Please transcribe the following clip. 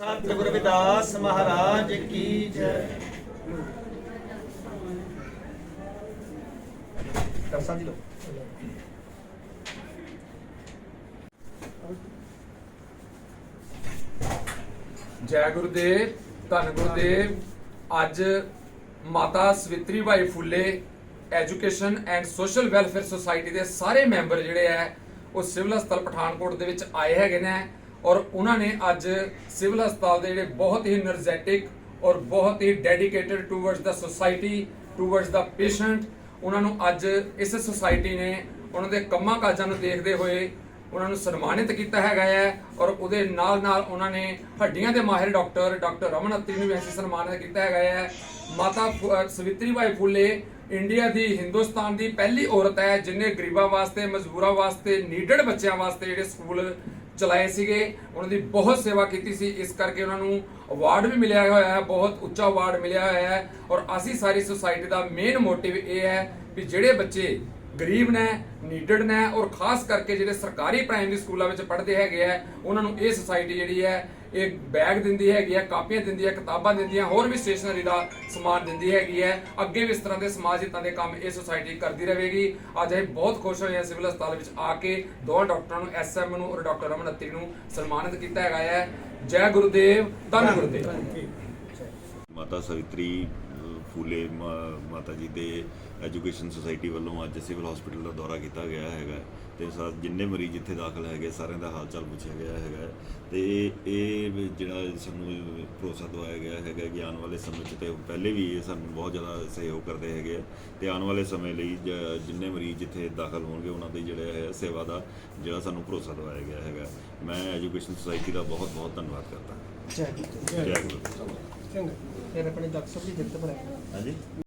ਸੰਤ ਗੁਰੂ ਰਵਿਦਾਸ ਮਹਾਰਾਜ ਕੀ ਜੈ। ਕਰਸਾ ਜੀ ਲੋ ਜੈ ਗੁਰਦੇਵ, ਧੰਨ ਗੁਰਦੇਵ। ਅੱਜ ਮਾਤਾ Savitri Bai Phule education and social welfare society ਦੇ ਸਾਰੇ ਮੈਂਬਰ ਜਿਹੜੇ ਆ ਉਹ ਸਿਵਲ ਹਸਪਤਾਲ ਪਠਾਨਕੋਟ ਦੇ ਵਿੱਚ ਆਏ ਹੈਗੇ ਨੇ। ਔਰ ਉਹਨਾਂ ਨੇ ਅੱਜ ਸਿਵਲ ਹਸਪਤਾਲ ਦੇ ਜਿਹੜੇ ਬਹੁਤ ਹੀ એનર્ਜੈਟਿਕ ਔਰ ਬਹੁਤ ਹੀ dedicated towards the society towards the patient ਉਹਨਾਂ ਨੂੰ ਅੱਜ ਇਸ ਸੋਸਾਇਟੀ ਨੇ ਉਹਨਾਂ ਦੇ ਕੰਮਾਂ ਕਾਜਾਂ ਨੂੰ ਦੇਖਦੇ ਹੋਏ ਉਹਨਾਂ ਨੂੰ ਸਨਮਾਨਿਤ ਕੀਤਾ ਹੈਗਾ ਹੈ ਔਰ ਉਹਦੇ ਨਾਲ ਨਾਲ ਉਹਨਾਂ ਨੇ ਹੱਡੀਆਂ ਦੇ ਮਾਹਿਰ ਡਾਕਟਰ ਡਾਕਟਰ ਰਮਨ ਅਤਰੀ ਨੂੰ ਵੀ ਅਸੀਂ ਸਨਮਾਨਿਤ ਕੀਤਾ ਹੈਗਾ ਹੈ। ਮਾਤਾ ਸਵਿਤਰੀ ਬਾਈ ਫੁੱਲੇ, ਇੰਡੀਆ ਦੀ, ਹਿੰਦੁਸਤਾਨ ਦੀ ਪਹਿਲੀ ਔਰਤ ਹੈ ਜਿਨੇ ਗਰੀਬਾਂ ਵਾਸਤੇ, ਮਜ਼ਦੂਰਾਂ ਵਾਸਤੇ ਨੀਡਡ ਬੱਚਿਆਂ ਵਾਸਤੇ ਜਿਹੜੇ ਸਕੂਲ ਚਲਾਏ ਸੀਗੇ, ਉਹਨਾਂ ਦੀ ਬਹੁਤ ਸੇਵਾ ਕੀਤੀ ਸੀ, ਇਸ ਕਰਕੇ ਉਹਨਾਂ ਨੂੰ ਅਵਾਰਡ ਵੀ ਮਿਲਿਆ ਹੋਇਆ ਹੈ, ਬਹੁਤ ਉੱਚਾ ਅਵਾਰਡ ਮਿਲਿਆ ਹੋਇਆ ਹੈ। ਔਰ ਅਸੀਂ ਸਾਰੀ ਸੁਸਾਇਟੀ ਦਾ ਮੇਨ ਮੋਟਿਵ ਇਹ ਹੈ ਵੀ ਜਿਹੜੇ ਬੱਚੇ ਗਰੀਬ ਨੇ ਨੀਡਡ ਨੇ ਔਰ ਖਾਸ ਕਰਕੇ ਜਿਹੜੇ ਸਰਕਾਰੀ ਪ੍ਰਾਇਮਰੀ ਸਕੂਲਾਂ ਵਿੱਚ ਪੜ੍ਹਦੇ ਹੈਗੇ ਆ, ਉਹਨਾਂ ਨੂੰ ਇਹ ਸੁਸਾਇਟੀ ਜਿਹੜੀ ਹੈ, ਇਹ ਬੈਗ ਦਿੰਦੀ ਹੈਗੀ ਹੈ ਕਾਪੀਆਂ ਦਿੰਦੀ ਹੈ ਕਿਤਾਬਾਂ ਦਿੰਦੀ ਹੈ ਹੋਰ ਵੀ ਸਟੇਸ਼ਨਰੀ ਦਾ ਸਮਾਨ ਦਿੰਦੀ ਹੈਗੀ ਹੈ ਅੱਗੇ ਵੀ ਇਸ ਤਰ੍ਹਾਂ ਦੇ ਸਮਾਜ ਹਿੱਤਾਂ ਦੇ ਕੰਮ ਇਹ ਸੁਸਾਇਟੀ ਕਰਦੀ ਰਹੇਗੀ। ਅੱਜ ਅਸੀਂ ਬਹੁਤ ਖੁਸ਼ ਹੋਏ ਹਾਂ ਸਿਵਲ ਹਸਪਤਾਲ ਵਿੱਚ ਆ ਕੇ ਦੋਵਾਂ ਡਾਕਟਰਾਂ ਨੂੰ ਐਸਐਮ ਨੂੰ ਔਰ ਡਾਕਟਰ ਰਮਨ ਅਤਰੀ ਨੂੰ ਸਨਮਾਨਿਤ ਕੀਤਾ ਹੈਗਾ ਹੈ ਜੈ ਗੁਰਦੇਵ, ਧੰਨ ਗੁਰਦੇਵ। ਮਾਤਾ ਸਵਿਤਰੀ ਫੂਲੇ ਮਾਤਾ ਜੀ ਦੇ ਐਜੂਕੇਸ਼ਨ ਸੁਸਾਇਟੀ ਵੱਲੋਂ ਅੱਜ ਸਿਵਲ ਹਸਪੀਟਲ ਦਾ ਦੌਰਾ ਕੀਤਾ ਗਿਆ ਹੈਗਾ। ਤੇ ਸਾ ਜਿੰਨੇ ਮਰੀਜ਼ ਇੱਥੇ ਦਾਖਲ ਹੈਗੇ ਸਾਰਿਆਂ ਦਾ ਹਾਲ ਚਾਲ ਪੁੱਛਿਆ ਗਿਆ ਹੈਗਾ। ਤੇ ਇਹ ਜਿਹੜਾ ਸਾਨੂੰ ਭਰੋਸਾ ਦਵਾਇਆ ਗਿਆ ਹੈਗਾ ਕਿ ਆਉਣ ਵਾਲੇ ਸਮੇਂ 'ਚ ਤੇ ਪਹਿਲੇ ਵੀ ਇਹ ਸਾਨੂੰ ਬਹੁਤ ਜ਼ਿਆਦਾ ਸਹਿਯੋਗ ਕਰਦੇ ਹੈਗੇ ਤੇ ਆਉਣ ਵਾਲੇ ਸਮੇਂ ਲਈ ਜ- ਜਿੰਨੇ ਮਰੀਜ਼ ਇੱਥੇ ਦਾਖਲ ਹੋਣਗੇ ਉਹਨਾਂ ਦੀ ਜਿਹੜਾ ਹੈ ਸੇਵਾ ਦਾ ਜਿਹੜਾ ਸਾਨੂੰ ਭਰੋਸਾ ਦਵਾਇਆ ਗਿਆ ਹੈਗਾ। ਮੈਂ ਐਜੂਕੇਸ਼ਨ ਸੁਸਾਇਟੀ ਦਾ ਬਹੁਤ ਬਹੁਤ ਧੰਨਵਾਦ ਕਰਦਾ। ਜੈ ਜੈ ਗੁਰੂ। ਚੰਗਾ ਫਿਰ ਆਪਣੇ ਡਾਕਟਰ ਸਾਹਿਬ ਦੀ ਜਿੱਤ ਭਰਿਆ ਹਾਂਜੀ।